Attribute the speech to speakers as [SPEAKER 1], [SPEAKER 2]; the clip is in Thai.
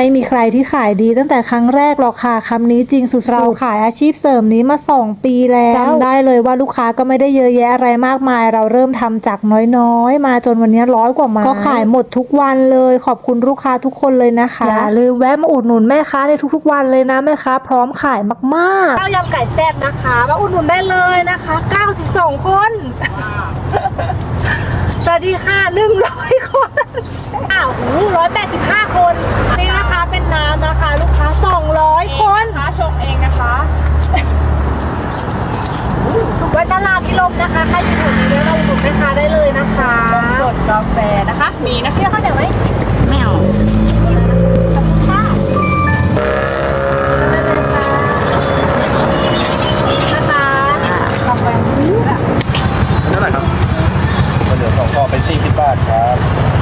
[SPEAKER 1] ไม่มีใครที่ขายดีตั้งแต่ครั้งแรกหรอกค่ะคำนี้จริงสุดๆเราขายอาชีพเสริมนี้มา 2 ปีแล้วจำได้เลยว่าลูกค้าก็ไม่ได้เยอะแยะอะไรมากมาย เราเริ่มทำจากน้อยๆ มาจนวันนี้ร้อยกว่าไมาก็ขายหมดทุกวันเลยขอบคุณลูกค้าทุกคนเลยนะคะอย่าลืมแวะมาอุดหนุนแม่ค้าในทุกๆวันเลยนะแม่ค้าพร้อมขายมากๆ
[SPEAKER 2] ข้าวยำไก่แซ่บนะคะมาอุดหนุนได้เลยนะคะ 92 คนสวัสดีค่ะ100คน ว้ตลาดพิลมนะคะใครอยู่แถวนี้เราอุดหนุแม่
[SPEAKER 3] ค้าได้เลยนะคะ
[SPEAKER 2] ชมสดกาแฟนะคะ มีนะเพี่อนเขาเดี๋ยวไหมแมวเอาขอบน่ะ
[SPEAKER 3] นะคกาแฟนี่แเท่าไหร่ครับก็
[SPEAKER 2] เหลือสองกอเป็นสี่สิบบาทครับ